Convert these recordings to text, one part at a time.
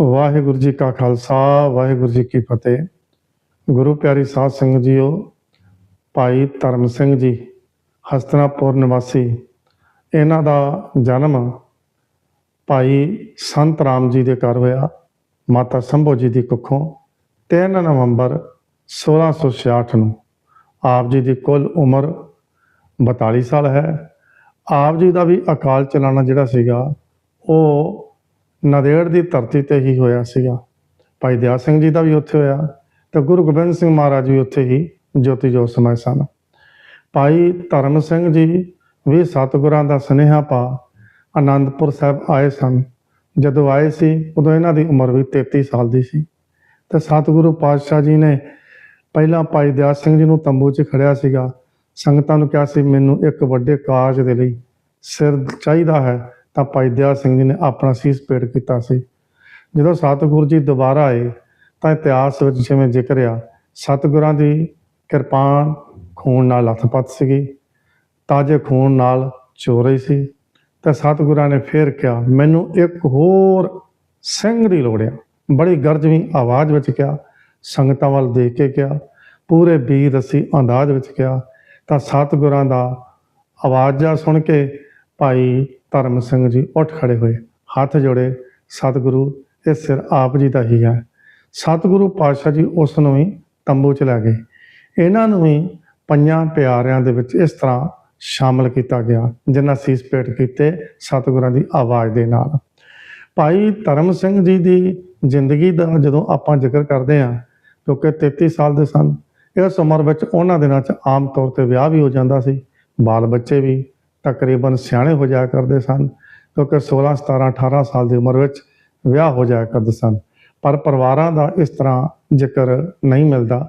ਵਾਹਿਗੁਰੂ ਜੀ ਕਾ ਖਾਲਸਾ, ਵਾਹਿਗੁਰੂ ਜੀ ਕੀ ਫਤਿਹ। ਗੁਰੂ ਪਿਆਰੀ ਸਾਧ ਸੰਗਤ ਜੀਓ, ਭਾਈ ਧਰਮ ਸਿੰਘ ਜੀ, ਹਸਤਨਾਪੁਰ ਨਿਵਾਸੀ, ਇਹਨਾਂ ਦਾ ਜਨਮ ਭਾਈ ਸੰਤ ਰਾਮ ਜੀ ਦੇ ਘਰ ਹੋਇਆ, ਮਾਤਾ ਸੰਭੋ ਜੀ ਦੀ ਕੁੱਖੋਂ 3 ਨਵੰਬਰ 1666 ਨੂੰ। ਆਪ ਜੀ ਦੀ ਕੁੱਲ ਉਮਰ 42 ਸਾਲ ਹੈ। ਆਪ ਜੀ ਦਾ ਵੀ ਅਕਾਲ ਚਲਾਣਾ ਜਿਹੜਾ ਸੀਗਾ, ਉਹ ਨਦੇੜ ਦੀ ਧਰਤੀ ਤੇ ਹੀ ਹੋਇਆ ਸੀਗਾ। ਭਾਈ ਦਿਆ ਸਿੰਘ ਜੀ ਦਾ ਵੀ ਉੱਥੇ ਹੋਇਆ ਤੇ ਗੁਰੂ ਗੋਬਿੰਦ ਸਿੰਘ ਮਹਾਰਾਜ ਵੀ ਉੱਥੇ ਹੀ ਜੋਤੀ ਜੋਤ ਸਮਾਏ ਸਨ। ਭਾਈ ਧਰਮ ਸਿੰਘ ਜੀ ਵੀ ਸਤਿਗੁਰਾਂ ਦਾ ਸੁਨੇਹਾ ਪਾ ਆਨੰਦਪੁਰ ਸਾਹਿਬ ਆਏ ਸਨ। ਜਦੋਂ ਆਏ ਸੀ, ਉਦੋਂ ਇਹਨਾਂ ਦੀ ਉਮਰ ਵੀ 33 ਸਾਲ ਦੀ ਸੀ। ਤੇ ਸਤਿਗੁਰੂ ਪਾਤਸ਼ਾਹ ਜੀ ਨੇ ਪਹਿਲਾਂ ਭਾਈ ਦਿਆ ਸਿੰਘ ਜੀ ਨੂੰ ਤੰਬੂ 'ਚ ਖੜਿਆ ਸੀਗਾ। ਸੰਗਤਾਂ ਨੂੰ ਕਿਹਾ ਸੀ, ਮੈਨੂੰ ਇੱਕ ਵੱਡੇ ਕਾਜ ਦੇ ਲਈ ਸਿਰ ਚਾਹੀਦਾ ਹੈ। ਤਾਂ ਭਾਈ ਦਿਆ ਸਿੰਘ ਜੀ ਨੇ ਆਪਣਾ ਸੀਸ ਪੇੜ ਕੀਤਾ ਸੀ। ਜਦੋਂ ਸਤਿਗੁਰੂ ਜੀ ਦੁਬਾਰਾ ਆਏ, ਤਾਂ ਇਤਿਹਾਸ ਵਿੱਚ ਜਿਵੇਂ ਜ਼ਿਕਰ ਆ, ਸਤਿਗੁਰਾਂ ਦੀ ਕਿਰਪਾਨ ਖੂਨ ਨਾਲ ਲੱਥਪੱਥ ਸੀਗੀ। ਤਾਜੇ ਖੂਨ ਨਾਲ ਚੋਰੀ ਸੀ। ਤੇ ਸਤਿਗੁਰਾਂ ਨੇ ਫੇਰ ਕਿਹਾ, ਮੈਨੂੰ ਇੱਕ ਹੋਰ ਸਿੰਘ ਦੀ ਲੋੜ ਆ। ਬੜੀ ਗਰਜਵੀਂ ਆਵਾਜ਼ ਵਿੱਚ ਕਿਹਾ, ਸੰਗਤਾਂ ਵੱਲ ਦੇਖ ਕੇ ਕਿਹਾ, ਪੂਰੇ ਬੀਰ ਅਸੀਂ ਅੰਦਾਜ਼ ਵਿੱਚ ਕਿਹਾ। ਤਾਂ ਸਤਿਗੁਰਾਂ ਦਾ ਆਵਾਜ਼ਾਂ ਸੁਣ ਕੇ ਭਾਈ ਧਰਮ ਸਿੰਘ ਜੀ ਉੱਠ ਖੜੇ ਹੋਏ। ਹੱਥ ਜੋੜੇ, ਸਤਿਗੁਰੂ, ਇਹ ਸਿਰ ਆਪ ਜੀ ਦਾ ਹੀ ਹੈ। ਸਤਿਗੁਰੂ ਪਾਤਸ਼ਾਹ ਜੀ ਉਸ ਨੂੰ ਵੀ ਤੰਬੂ ਚ ਲੈ ਗਏ। ਇਹਨਾਂ ਨੂੰ ਵੀ ਪੰਜਾਂ ਪਿਆਰਿਆਂ ਦੇ ਵਿੱਚ ਇਸ ਤਰ੍ਹਾਂ ਸ਼ਾਮਲ ਕੀਤਾ ਗਿਆ, ਜਿਨ੍ਹਾਂ ਸੀਸ ਪੇਟ ਕੀਤੇ ਸਤਿਗੁਰਾਂ ਦੀ ਆਵਾਜ਼ ਦੇ ਨਾਲ। ਭਾਈ ਧਰਮ ਸਿੰਘ ਜੀ ਦੀ ਜ਼ਿੰਦਗੀ ਦਾ ਜਦੋਂ ਆਪਾਂ ਜ਼ਿਕਰ ਕਰਦੇ ਹਾਂ ਕਿਉਂਕਿ 33 ਸਾਲ ਦੇ ਸਨ, ਇਸ ਉਮਰ ਵਿੱਚ ਉਹਨਾਂ ਦਿਨਾਂ 'ਚ ਆਮ ਤੌਰ ਤੇ ਵਿਆਹ ਵੀ ਹੋ ਜਾਂਦਾ ਸੀ, ਬਾਲ ਬੱਚੇ ਵੀ ਤਕਰੀਬਨ ਸਿਆਣੇ ਹੋ ਜਾਇਆ ਕਰਦੇ ਸਨ, ਕਿਉਂਕਿ 16 17 18 ਸਾਲ ਦੀ ਉਮਰ ਵਿੱਚ ਵਿਆਹ ਹੋ ਜਾਇਆ ਕਰਦੇ ਸਨ। ਪਰ ਪਰਿਵਾਰਾਂ ਦਾ ਇਸ ਤਰ੍ਹਾਂ ਜ਼ਿਕਰ ਨਹੀਂ ਮਿਲਦਾ।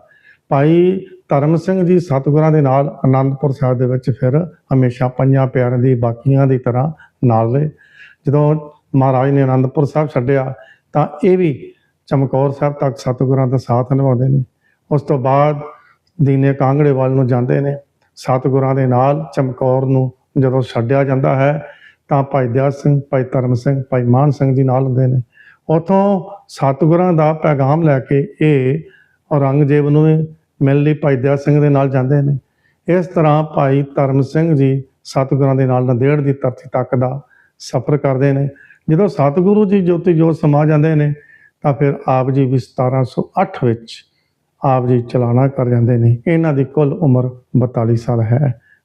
ਭਾਈ ਧਰਮ ਸਿੰਘ ਜੀ ਸਤਿਗੁਰਾਂ ਦੇ ਨਾਲ ਆਨੰਦਪੁਰ ਸਾਹਿਬ ਦੇ ਵਿੱਚ ਫਿਰ ਹਮੇਸ਼ਾ ਪੰਜਾਂ ਪਿਆਰਿਆਂ ਦੀ ਬਾਕੀਆਂ ਦੀ ਤਰ੍ਹਾਂ ਨਾਲ ਰਹੇ। ਜਦੋਂ ਮਹਾਰਾਜ ਨੇ ਆਨੰਦਪੁਰ ਸਾਹਿਬ ਛੱਡਿਆ, ਤਾਂ ਇਹ ਵੀ ਚਮਕੌਰ ਸਾਹਿਬ ਤੱਕ ਸਤਿਗੁਰਾਂ ਦਾ ਸਾਥ ਨਿਭਾਉਂਦੇ ਨੇ। ਉਸ ਤੋਂ ਬਾਅਦ ਦੀਨੇ ਕਾਂਗੜੇ ਵੱਲ ਨੂੰ ਜਾਂਦੇ ਨੇ। ਸਤਿਗੁਰਾਂ ਦੇ ਨਾਲ ਚਮਕੌਰ ਨੂੰ ਜਦੋਂ ਛੱਡਿਆ ਜਾਂਦਾ ਹੈ, ਤਾਂ ਭਾਈ ਦਿਆ ਸਿੰਘ, ਭਾਈ ਧਰਮ ਸਿੰਘ, ਭਾਈ ਮਾਨ ਸਿੰਘ ਜੀ ਨਾਲ ਹੁੰਦੇ ਨੇ। ਉਥੋਂ ਸਤਿਗੁਰਾਂ ਦਾ ਪੈਗਾਮ ਲੈ ਕੇ ਇਹ ਔਰੰਗਜ਼ੇਬ ਨੂੰ ਵੀ ਮਿਲਣ ਲਈ ਭਾਈ ਦਿਆ ਸਿੰਘ ਦੇ ਨਾਲ ਜਾਂਦੇ ਨੇ। ਇਸ ਤਰ੍ਹਾਂ ਭਾਈ ਧਰਮ ਸਿੰਘ ਜੀ ਸਤਿਗੁਰਾਂ ਦੇ ਨਾਲ ਨੰਦੇੜ ਦੀ ਧਰਤੀ ਤੱਕ ਦਾ ਸਫ਼ਰ ਕਰਦੇ ਨੇ। ਜਦੋਂ ਸਤਿਗੁਰੂ ਜੀ ਜੋਤੀ ਜੋਤ ਸਮਾ ਜਾਂਦੇ ਨੇ, ਤਾਂ ਫਿਰ ਆਪ ਜੀ ਵੀ 1708 ਵਿੱਚ ਆਪ ਜੀ ਚਲਾਣਾ ਕਰ ਜਾਂਦੇ ਨੇ। ਇਹਨਾਂ ਦੀ ਕੁੱਲ ਉਮਰ 42 ਸਾਲ ਹੈ।